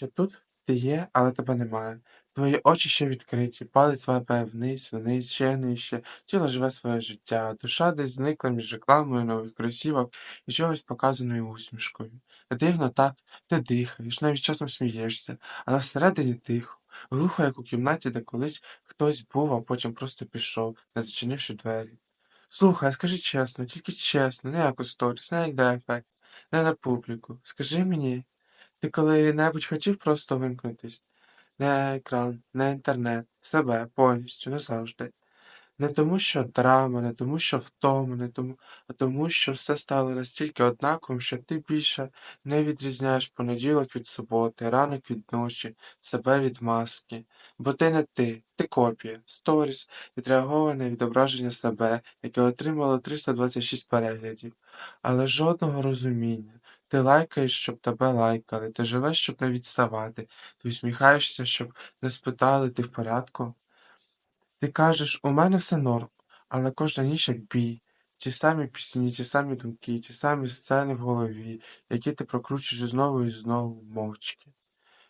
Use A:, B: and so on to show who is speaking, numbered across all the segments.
A: що тут ти є, але тебе немає. Твої очі ще відкриті, палець вапає вниз, вниз, ще нижче, тіло живе своє життя, душа десь зникла між рекламою нових кросівок і чогось показаною усмішкою. Дивно так, ти дихаєш, навіть часом смієшся, але всередині тихо, глухо, як у кімнаті, де колись хтось був, а потім просто пішов, не зачинивши двері. Слухай, скажи чесно, тільки чесно, не як у сторіс, не як для ефект, не на публіку. Скажи мені, ти коли-небудь хотів просто вимкнутись? Не екран, не інтернет, себе повністю, назавжди. Не тому, що драма, не тому, що втома, не тому, а тому, що все стало настільки однаковим, що ти більше не відрізняєш понеділок від суботи, ранок від ночі, себе від маски. Бо ти не ти, ти копія, сторіс, відреаговане відображення себе, яке отримало 326 переглядів, але жодного розуміння. Ти лайкаєш, щоб тебе лайкали, ти живеш, щоб не відставати, ти усміхаєшся, щоб не спитали, ти в порядку. Ти кажеш, у мене все норм, але кожна ніч як бій. Ті самі пісні, ті самі думки, ті самі сцени в голові, які ти прокручуєш знову і знову мовчки.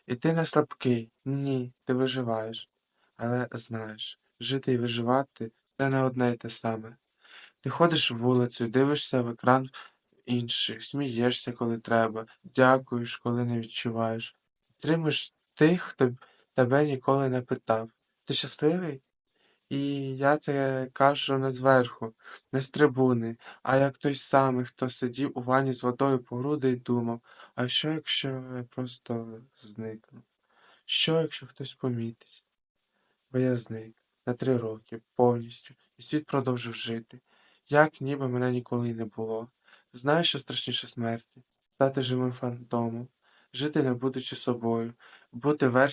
A: І ти не слабкий, ні, ти виживаєш. Але знаєш, жити і виживати це не одне й те саме. Ти ходиш вулицею, дивишся в екран інших, смієшся, коли треба, дякуєш, коли не відчуваєш. Підтримуєш тих, хто тебе ніколи не питав. Ти щасливий? І я це кажу не зверху, не з трибуни, а як той самий, хто сидів у ванні з водою по груди і думав, а що, якщо я просто зникну? Що, якщо хтось помітить? Бо я зник на три роки повністю, і світ продовжив жити, як ніби мене ніколи не було. Знаєш, що страшніше смерті? Стати живим фантомом, жити не будучи собою, бути версією